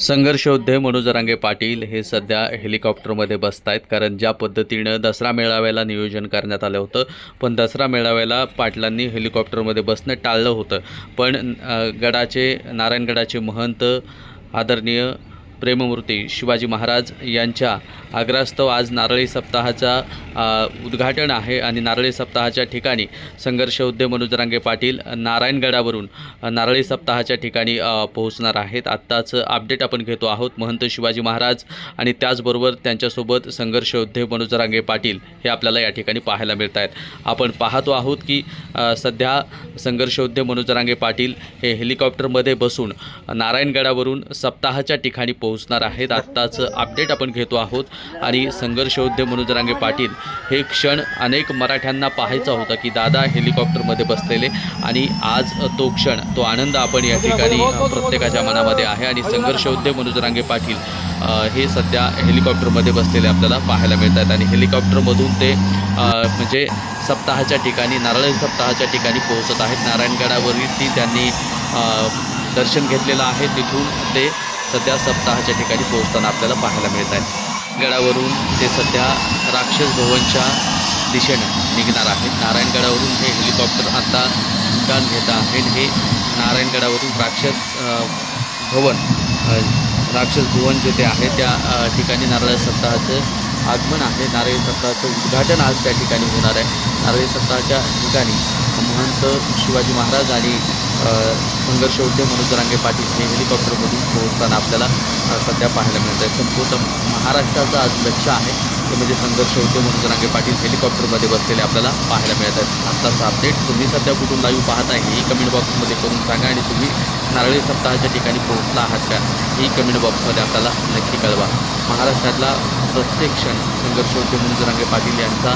संघर्षयोद्धे मनोज रांगे पाटील हे सध्या हेलिकॉप्टरमध्ये बसत आहेत कारण ज्या पद्धतीनं दसरा मेळाव्याला नियोजन करण्यात आलं होतं पण दसरा मेळाव्याला पाटलांनी हेलिकॉप्टरमध्ये बसणं टाळलं होतं. पण गडाचे नारायणगडाचे महंत आदरणीय प्रेममूर्ती शिवाजी महाराज यांच्या आग्रहास्तव आज नारळी सप्ताहाचा उद्घाटन आहे आणि नारळी सप्ताहाच्या ठिकाणी संघर्ष मनोज रांगे पाटील नारायणगडावरून नारळी सप्ताहाच्या ठिकाणी पोहोचणार आहेत. आत्ताच अपडेट आपण घेतो आहोत. महंत शिवाजी महाराज आणि त्याचबरोबर त्यांच्यासोबत संघर्ष उद्योग रांगे पाटील हे आपल्याला या ठिकाणी पाहायला मिळत आहेत आपण पाहतो आहोत की सध्या संघर्ष उद्योग रांगे पाटील हे हेलिकॉप्टरमध्ये बसून नारायणगडावरून सप्ताहाच्या ठिकाणी पोहोचणार आहेत. आत्ताचं अपडेट आपण घेतो आहोत. आणि संघर्षयोद्धे मनोज रांगे पाटील हे क्षण अनेक मराठ्यांना पाहायचा होता की दादा हेलिकॉप्टरमध्ये बसलेले आणि आज तो क्षण तो आनंद आपण या ठिकाणी प्रत्येकाच्या मनामध्ये आहे. आणि संघर्षयोद्धे मनोज रांगे पाटील हे सध्या हेलिकॉप्टरमध्ये बसलेले आपल्याला पाहायला मिळत आहेत. आणि हेलिकॉप्टरमधून ते म्हणजे सप्ताहाच्या ठिकाणी नारळी सप्ताहाच्या ठिकाणी पोहोचत आहेत. नारायणगडावरती त्यांनी दर्शन घेतलेलं आहे. तिथून ते सध्या सप्ताहाच्या ठिकाणी पोहोचताना आपल्याला पाहायला मिळत आहेत गडावरून ते सध्या राक्षस भवनच्या दिशेनं निघणार आहेत. नारायणगडावरून हे हेलिकॉप्टर आता उड्डाण घेत आहे हे नारायणगडावरून राक्षस भवन राक्षस भुवन जेथे आहे त्या ठिकाणी नारळ सप्ताहाचं आगमन आहे. नारळी सप्ताहाचं उद्घाटन आज त्या ठिकाणी होणार आहे. नारळी सप्ताहाच्या ठिकाणी महंत शिवाजी महाराज आणि सुंदर संघर्षयोद्धे मनोज रांगे पाटील हे हेलिकॉप्टरमधून पोहोचताना आपल्याला सध्या पाहायला मिळत आहे. संपूर्ण महाराष्ट्राचं आज लक्ष आहे. ते म्हणजे संघर्षयोद्धे मनोज रांगे पाटील हेलिकॉप्टरमध्ये बसलेले आपल्याला पाहायला मिळत आहेत. आत्ताचा अपडेट तुम्ही सध्या कुठून लाईव्ह पाहत आहे ही कमेंट बॉक्समध्ये करून सांगा आणि तुम्ही नारळी सप्ताहाच्या ठिकाणी पोहोचला आहात का ही कमेंट बॉक्समध्ये आपल्याला नक्की कळवा. महाराष्ट्रातला प्रत्येक क्षण संघर्षोद्यम मनोज पाटील यांचा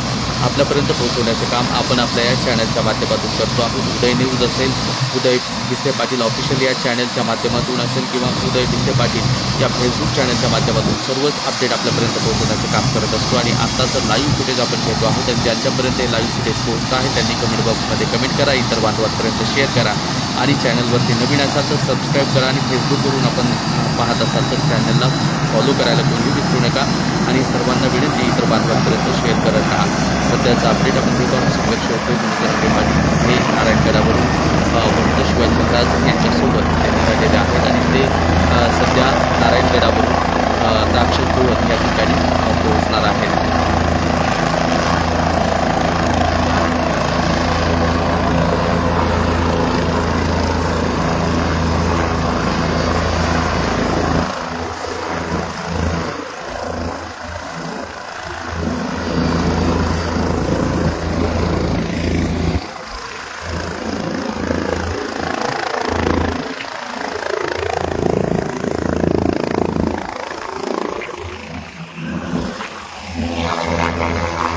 आपल्यापर्यंत पोहोचवण्याचं काम आपण आपल्या या चॅनलच्या माध्यमातून करतो आहोत. उदय न्यूज असेल उदय भिसे पाटील ऑफिशियल या चॅनलच्या माध्यमातून असेल किंवा उदय भिसे पाटील या फेसबुक चॅनलच्या माध्यमातून सर्वच अपडेट आपल्यापर्यंत पोहोचवण्याचं काम करत असतो. आणि आत्ताचं लाईव्ह फुटेज आपण घेतो आहोत आणि ज्यांच्यापर्यंत हे लाईव्ह फुटेज पोहोचत आहे त्यांनी कमेंट बॉक्समध्ये कमेंट करा इतर बांधवांपर्यंत शेअर करा आणि चॅनलवरती नवीन असाल तर सबस्क्राईब करा आणि फेसबुकवरून आपण पाहत असाल तर चॅनलला फॉलो करायला कोणीही विसरू नका. आणि सर्वांना विनंती इतर बांधवांपर्यंत शेअर करत राहा. सध्याचा अपडेट आपण घेतो आहोत. संघर्ष होतो हे नारायण Thank you.